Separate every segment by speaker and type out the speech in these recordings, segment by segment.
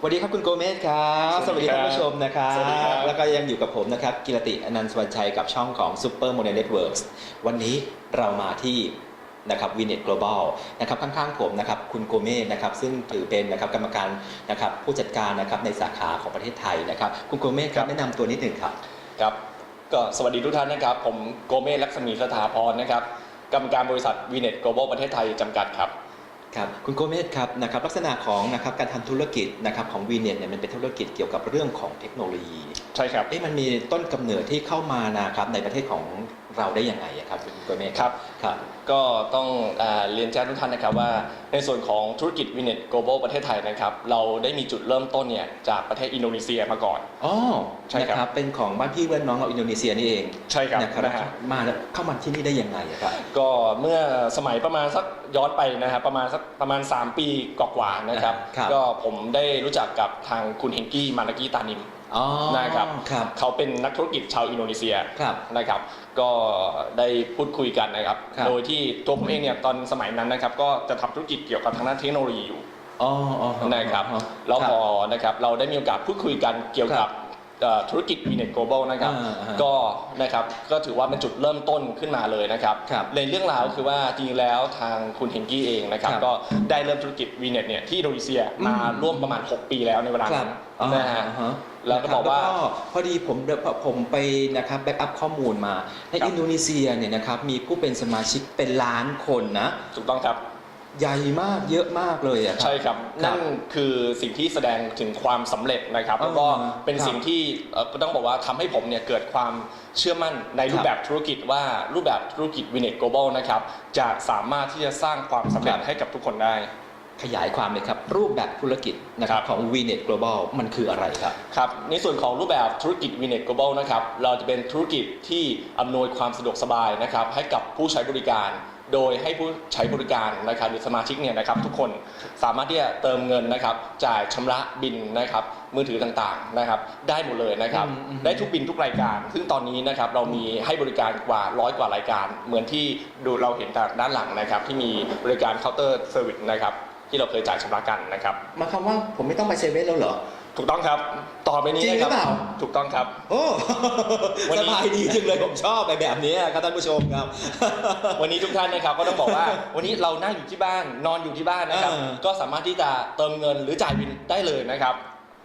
Speaker 1: สวัสดีครับคุณโกเมสครับ
Speaker 2: สวัสดีครับ
Speaker 1: ท่านผู้ชมนะครับ
Speaker 2: สวัสดีครับ
Speaker 1: แล้วก็ยังอยู่กับผมนะครับ กิรติอนันต์สวัสดิ์ชัยกับช่องของ Super Model Networks วันนี้เรามาที่นะครับวินเน็ต global นะครับข้างๆผมนะครับคุณโกเมสนะครับซึ่งถือเป็นนะครับกรรมการนะครับผู้จัดการนะครับในสาขาของประเทศไทยนะครับคุณโกเมสครับแนะนำตัวนิดหนึ่งครับ
Speaker 2: ครับก็สวัสดีทุกท่านนะครับ ผมโกเมศลักษมีสถาพรนะครับ กรรมการบริษัทวีเน็ต global ประเทศไทยจำกัดครับ
Speaker 1: ครับคุณโกเมสครับนะครับลักษณะของนะครับการทำธุรกิจนะครับของวีเน็ตเนี่ยมันเป็นธุรกิจเกี่ยวกับเรื่องของเทคโนโลยี
Speaker 2: ใช่ครับ
Speaker 1: เอ๊ะมันมีต้นกำเนิดที่เข้ามานะครับในประเทศของ เราได้ยังไงอะครับคุณโกเมส
Speaker 2: ครับ
Speaker 1: ครับ
Speaker 2: ก็ต้องอาเรียนแจ้งทุกท่านนะครับว่าในส่วนของธุรกิจวีเน็ต global ประเทศไทยนะครับ เราได้มีจุดเริ่มต้นเนี่ยจากประเทศอินโดนีเซียมาก่อน
Speaker 1: อ๋อ
Speaker 2: ใช่ครับ
Speaker 1: นะเป็นของบ้านพี่เพื่อนน้องเราอินโดนีเซียนี่เอง
Speaker 2: ใช่ครับ
Speaker 1: นะครับ
Speaker 2: นะฮะ
Speaker 1: มาแล้วเข้ามาที่นี่ได้ยังไงอะครับ
Speaker 2: ก็เมื่อสมัยประมาณสักย้อนไปนะครับประมาณสักประมาณ 3 ปีกว่าๆนะครับ
Speaker 1: ครับ
Speaker 2: ก็ผมได้รู้จักกับทางคุณเฮงกี้มานากีตานิม
Speaker 1: อ๋อ
Speaker 2: นะครับ
Speaker 1: ครับ
Speaker 2: เขาเป็นนักธุรกิจชาวอินโดนีเซีย
Speaker 1: ครับ
Speaker 2: นะครับ ก็ได้พูดคุยกันนะครับ
Speaker 1: ครับ
Speaker 2: โดยที่ตัวผมเองเนี่ยตอนสมัยนั้นนะครับ ก็จะทำธุรกิจเกี่ยวกับทางด้านเทคโนโลยีอยู่
Speaker 1: อ๋ออ๋อ
Speaker 2: นะครับ
Speaker 1: อ๋อ
Speaker 2: แล้วพอนะครับเราได้มีโอกาสพูดคุยกันเกี่ยวกับเอ่อธุรกิจ v n e t Global นะครับ
Speaker 1: อ่าอ่า
Speaker 2: ก็นะครับก็ถือว่าเป็นจุดเริ่มต้นขึ้นมาเลยนะครับ
Speaker 1: ครับ
Speaker 2: ในเรื่องราวคือว่าจริงๆแล้วทางคุณเฮนกี้เองนะครับ
Speaker 1: ครับ
Speaker 2: ก็ได้เริ่มธุรกิจ v n e t เนี่ยที่อินโดนีเซียมา
Speaker 1: อืม
Speaker 2: ร่วมประมาณ 6 ปีแล้วในเวลา
Speaker 1: ครับ
Speaker 2: นั้น
Speaker 1: อ๋อ
Speaker 2: นะฮะ
Speaker 1: อ่าฮะ
Speaker 2: แล้วก็บอกว่า
Speaker 1: แล้วพอดีผมผมไปนะครับแบ็กอัพข้อมูลมา ใน
Speaker 2: ครับ
Speaker 1: อินโดนีเซียเนี่ยนะครับมีผู้เป็นสมาชิกเป็นล้านคนนะ
Speaker 2: ถูกต้องครับ
Speaker 1: ใหญ่มากเยอะมากเลยอะครับ
Speaker 2: ใช่ครับ นั่นคือสิ่งที่แสดงถึงความสำเร็จนะครับ แล้วก็
Speaker 1: อ่า
Speaker 2: เป็น
Speaker 1: ครับ
Speaker 2: สิ่งที่เอ่อก็ต้องบอกว่าทำให้ผมเนี่ยเกิดความเชื่อมั่นในรู
Speaker 1: ครั
Speaker 2: ป
Speaker 1: บ
Speaker 2: แบบธุรกิจว่ารูปแบบธุรกิจวินเนต global นะครับจะสามารถที่จะสร้างความสำเร็จ
Speaker 1: ครับ
Speaker 2: ให้กับทุกคนได้
Speaker 1: ขยายความเลยครับ รูปแบบธุรกิจนะครับ
Speaker 2: ครับ
Speaker 1: ของ v n e t Global มันคืออะไรครับ
Speaker 2: ครับ ในส่วนของรูปแบบธุรกิจ v n e t Global นะครับเราจะเป็นธุรกิจที่อำนวยความสะดวกสบายนะครับให้กับผู้ใช้บริการ โดยให้ผู้ใช้บริการนะครับหรือสมาชิกเนี่ยนะครับทุกคนสามารถที่จะเติมเงินนะครับจ่ายชำระบินนะครับมือถือต่างๆนะครับได้หมดเลยนะครับ
Speaker 1: อืมอืม
Speaker 2: ได้ทุกบินทุกรายการ ซึ่งตอนนี้นะครับเรามีให้บริการกว่าร้อยกว่ารายการ เหมือนที่ดูเราเห็นจากด้านหลังนะครับที่มีบริการเคาน์เตอร์เซอร์วิสนะครับ ที่เราเคยจ่ายชำระกันนะครับ
Speaker 1: หมายความว่าผมไม่ต้องไปเซเว่นแล้วเหรอ
Speaker 2: ถูกต้องครับ ต่อไปนี้
Speaker 1: จริง
Speaker 2: นะครั
Speaker 1: หรือเปล่า
Speaker 2: ถูกต้องครับ
Speaker 1: โอ้
Speaker 2: วัน
Speaker 1: ส
Speaker 2: นี้
Speaker 1: บายดีจังเลยผมชอบไปแบบนี้ครับท่านผู้ชมครับ
Speaker 2: วันนี้ทุกท่านนะครับก็ต้องบอกว่า วันนี้เรานั่งอยู่ที่บ้านนอนอยู่ที่บ้านนะครับ
Speaker 1: เออ
Speaker 2: ก็สามารถที่จะเติมเงินหรือจ่ายบินได้เลยนะครับ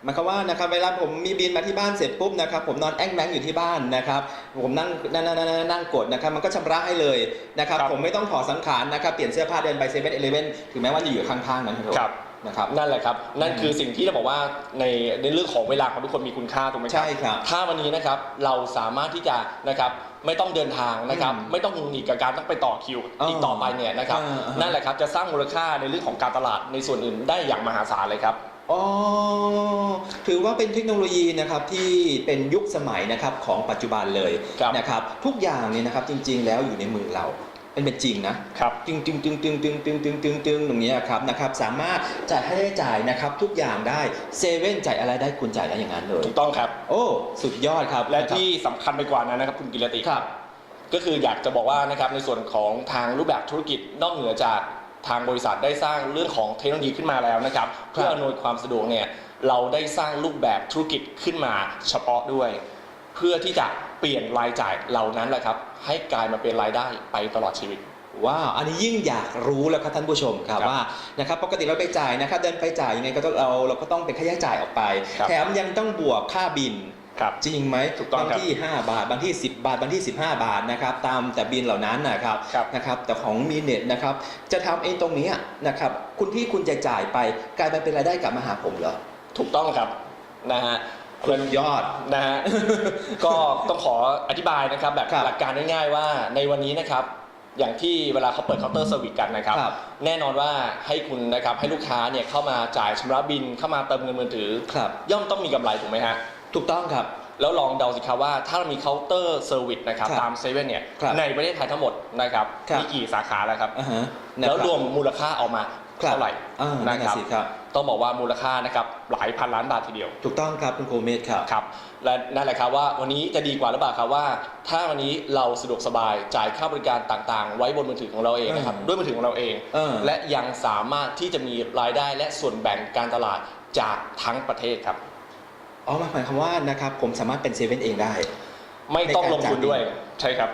Speaker 1: หมายความว่านะครับเวลาผมมีบินมาที่บ้านเสร็จปุ๊บนะครับผมนอนแอ้งแมงอยู่ที่บ้านนะครับ ผมนั่งนั่งนั่งนั่งนั่งกดนะครับมันก็ชำระให้เลยนะครับ
Speaker 2: ครับ
Speaker 1: ผมไม่ต้องถอดสังขารนะครับเปลี่ยนเสื้อผ้าเดินไปเซเว่นเอเลเว่นถึงแม้ว่าจะอยู่ข้างๆนั้นเถอะ
Speaker 2: ครับ
Speaker 1: นะครับ
Speaker 2: นั่นแหละครับ นั่นคือสิ่งที่เราบอกว่าในในเรื่องของเวลาของทุกคนมีคุณค่าถูกไหมครับ
Speaker 1: ใช่ครับ
Speaker 2: ถ้าวันนี้นะครับเราสามารถที่จะนะครับไม่ต้องเดินทางนะครับ
Speaker 1: อืม
Speaker 2: ไม่ต้องหงุดหงิดกับการต้องไปต่อคิว
Speaker 1: อ๋ออี
Speaker 2: อีกต่อไปเนี่ยนะครับ
Speaker 1: อ่าอ่านั่
Speaker 2: นั่นแหละครับจะสร้างมูลค่าในเรื่องของการตลาดในส่วนอื่นได้อย่างมหาศาลเลยครับ
Speaker 1: อ๋อถือว่าเป็นเทคโนโลยีนะครับที่เป็นยุคสมัยนะครับของปัจจุบันเลย
Speaker 2: ครับ
Speaker 1: นะครับทุกอย่างเนี่ยนะครับจริง ๆ แล้วอยู่ในมือเราเป็นเป็นจริงนะ
Speaker 2: ครับ
Speaker 1: ตึงตึงตึงตึงตึงตึงตึงตึงตึงตรงเนี้ยครับนะครับสามารถจ่ายให้ได้จ่ายนะครับทุกอย่างได้เซเว่นจ่ายอะไรได้คุณจ่ายได้อย่างนั้นเลย
Speaker 2: ถูกต้องครับ
Speaker 1: โอ้สุดยอดครับ
Speaker 2: และที่สำคัญไปกว่านั้นนะครับคุณกิรติ
Speaker 1: ครับ
Speaker 2: ก็คืออยากจะบอกว่านะครับในส่วนของทางรูปแบบธุรกิจนอกเหนือจาก ทางบริษัทได้สร้างเรื่องของเทคโนโลยีขึ้นมาแล้วนะครับ เพื่ออำนวยความสะดวกเนี่ยเราได้สร้างรูปแบบธุรกิจขึ้นมาเฉพาะด้วย เพื่อที่จะเปลี่ยนรายจ่ายเหล่านั้นแหละครับ ให้กลายมาเป็นรายได้ไปตลอดชีวิต
Speaker 1: ว้าว อันนี้ยิ่งอยากรู้แล้วครับท่านผู้ชมครับ
Speaker 2: ครับ
Speaker 1: ว่านะครับปกติเราไปจ่ายนะครับเดินไปจ่ายยังไงก็ต้องเราเราก็ต้องเป็นค่าใช้จ่ายออกไป
Speaker 2: ครับ
Speaker 1: แถมยังต้องบวกค่าบิน
Speaker 2: ครับ
Speaker 1: จริงไหม
Speaker 2: ถูกต้อง
Speaker 1: บาง
Speaker 2: ครับ
Speaker 1: ที่ 5 บาท บางที่ 10 บาท บางที่ 15 บาทนะครับตามแต่บินเหล่านั้นนะครับ
Speaker 2: ครับ
Speaker 1: นะครับแต่ของมีเน็ตนะครับจะทำเองตรงเนี้ยนะครับคุณที่คุณจะจ่ายไปกลายมาเป็นรายได้กลับมาหาผมเหรอ
Speaker 2: ถูกต้องครับนะฮะ
Speaker 1: สุดยอด
Speaker 2: นะฮะ ก็ต้องขออธิบายนะครับแบบ
Speaker 1: ครับ
Speaker 2: หลักการง่ายๆว่าในวันนี้นะครับอย่างที่เวลาเขาเปิดเคาน์เตอร์เซอร์วิสกันนะครับ
Speaker 1: ครับ
Speaker 2: แน่นอนว่าให้คุณนะครับให้ลูกค้าเนี่ยเข้ามาจ่ายชำระบินเข้ามาเติมเงินมือถือ
Speaker 1: ครับ
Speaker 2: ย่อมต้องมีกำไรถูกไหมฮะ
Speaker 1: ถูกต้องครับ
Speaker 2: แล้วลองเดาสิครับว่าถ้าเรามีเคาน์เตอร์เซอร์วิสนะครับ
Speaker 1: ครับ
Speaker 2: ตามเซเว่นเนี่ย
Speaker 1: ครับ
Speaker 2: ในประเทศไทยทั้งหมดนะครับ
Speaker 1: ครับ
Speaker 2: มีกี่สาขาแล้วครับ
Speaker 1: อ่าฮะนะคบ
Speaker 2: แล้วรวมมูลค่าออกมา
Speaker 1: ครับ
Speaker 2: เท่าไหร่
Speaker 1: อ่านั่น
Speaker 2: นะค
Speaker 1: น่ะ
Speaker 2: รับ
Speaker 1: สิครับ
Speaker 2: ต้องบอกว่ามูลค่านะครับหลายพันล้านบาททีเดียว
Speaker 1: ถูกต้องครับคุณโคเมธครับ
Speaker 2: ครับและนั่นแหละครับว่าวันนี้จะดีกว่าหรือเปล่าครับว่า ถ้าวันนี้เราสะดวกสบายจ่ายค่าบริการต่างๆ ไว้บนมือถือของเราเองนะครับ
Speaker 1: อืม
Speaker 2: ด้วยมือถือของเราเอง
Speaker 1: เออ
Speaker 2: และยังสามารถที่จะมีรายได้และส่วนแบ่งการตลาดจากทั้งประเทศครับ
Speaker 1: อ๋อหมายความว่านะครับผมสามารถเป็นเซเว่นเองได้
Speaker 2: ไม่ต้องลงทุนด้วย
Speaker 1: ในการจ่าย
Speaker 2: ใช่ครับ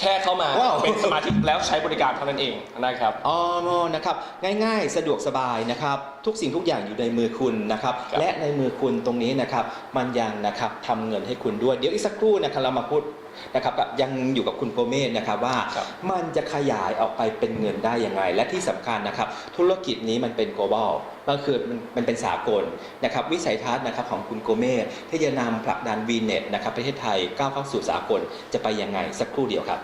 Speaker 2: แค่เข้ามา
Speaker 1: ว้าว
Speaker 2: เป็นสมาชิกแล้วใช้บริการเท่านั้นเองนะครับ
Speaker 1: อ๋อนะครับ ง่ายๆ สะดวกสบายนะครับ ทุกสิ่งทุกอย่างอยู่ในมือคุณนะครับ
Speaker 2: ครับ
Speaker 1: และในมือคุณตรงนี้นะครับมันยังนะครับทำเงินให้คุณด้วยเดี๋ยวอีกสักครู่นะครับเรามาพูดนะครับกับยังอยู่กับคุณโกเมศนะครับว่า
Speaker 2: ครับ
Speaker 1: มันจะขยายออกไปเป็นเงินได้ยังไง และที่สำคัญนะครับ ธุรกิจนี้มันเป็น global มันคือมันมันเป็นสากลนะครับวิสัยทัศน์นะครับของคุณโกเมศที่จะนำผลักดัน VNet นะครับประเทศไทยก้าวเข้าสู่สากลจะไปยังไงสักครู่เดียวครับ